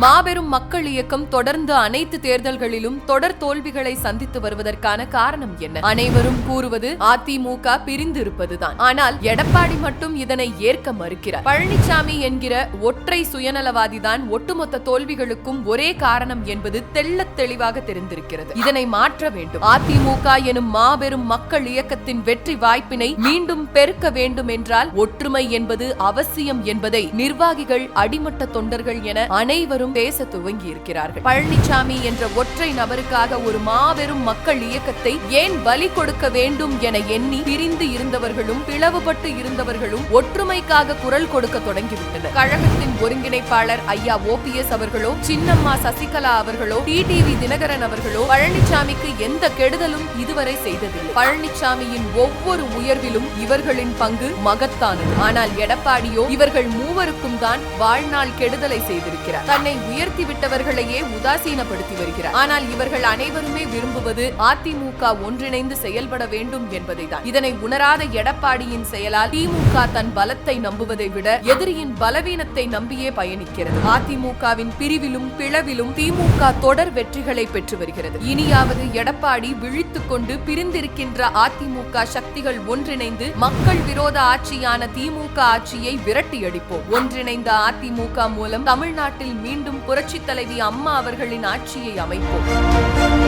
மாபெரும் மக்கள் இயக்கம் தொடர்ந்து அனைத்து தேர்தல்களிலும் தொடர் தோல்விகளை சந்தித்து வருவதற்கான காரணம் என்ன? அனைவரும் கூறுவது அதிமுக பிரிந்து இருப்பதுதான் ஆனால் எடப்பாடி மட்டும் இதனை ஏற்க மறுக்கிறார். பழனிசாமி என்கிற ஒற்றை சுயநலவாதிதான் ஒட்டுமொத்த தோல்விகளுக்கும் ஒரே காரணம் என்பது தெள்ளத் தெளிவாக தெரிந்திருக்கிறது. இதனை மாற்ற வேண்டும். அதிமுக எனும் மாபெரும் மக்கள் இயக்கத்தின் வெற்றி வாய்ப்பினை மீண்டும் பெருக்க வேண்டும் என்றால் ஒற்றுமை என்பது அவசியம் என்பதை நிர்வாகிகள் அடிமட்ட தொண்டர்கள் என அனைவரும் பேச துவங்கி இருக்கிறார்கள் பழனிசாமி என்ற ஒற்றை நபருக்காக ஒரு மாபெரும் மக்கள் இயக்கத்தை ஏன் பலி கொடுக்க வேண்டும் என எண்ணி பிரிந்து இருந்தவர்களும் பிளவுபட்டு இருந்தவர்களும் ஒற்றுமைக்காக குரல் கொடுக்க தொடங்கிவிட்டனர். கழகத்தின் ஒருங்கிணைப்பாளர் ஐயா ஓபிஎஸ் அவர்களோ சின்னம்மா சசிகலா அவர்களோ டிடிவி தினகரன் அவர்களோ பழனிசாமிக்கு எந்த கெடுதலும் இதுவரை செய்ததில்லை. பழனிசாமியின் ஒவ்வொரு உயர்விலும் இவர்களின் பங்கு மகத்தானது. ஆனால் எடப்பாடியோ இவர்கள் மூவருக்கும் தான் வாழ்நாள் கெடுதலை செய்திருக்கிறார். தன்னை உயர்த்தி விட்டவர்களையே உதாசீனப்படுத்தி வருகிறார். ஆனால் இவர்கள் அனைவருமே விரும்புவது அதிமுக ஒன்றிணைந்து செயல்பட வேண்டும் என்பதைதான். இதனை உணராத எடப்பாடியின் செயலால் திமுக தன் பலத்தை நம்புவதை விட எதிரியின் பலவீனத்தை நம்பியே பயணிக்கிறது. அதிமுகவின் பிரிவிலும் பிளவிலும் திமுக தொடர் வெற்றிகளை பெற்று வருகிறது. இனியாவது எடப்பாடி விழித்துக் கொண்டு பிரிந்திருக்கின்ற அதிமுக சக்திகள் ஒன்றிணைந்து மக்கள் விரோத ஆட்சியான திமுக ஆட்சியை விரட்டியடிப்போம். ஒன்றிணைந்த அதிமுக மூலம் தமிழ்நாட்டில் மீண்டும் மீண்டும் புரட்சித் தலைவி அம்மா அவர்களின் ஆட்சியை அமைப்போம்.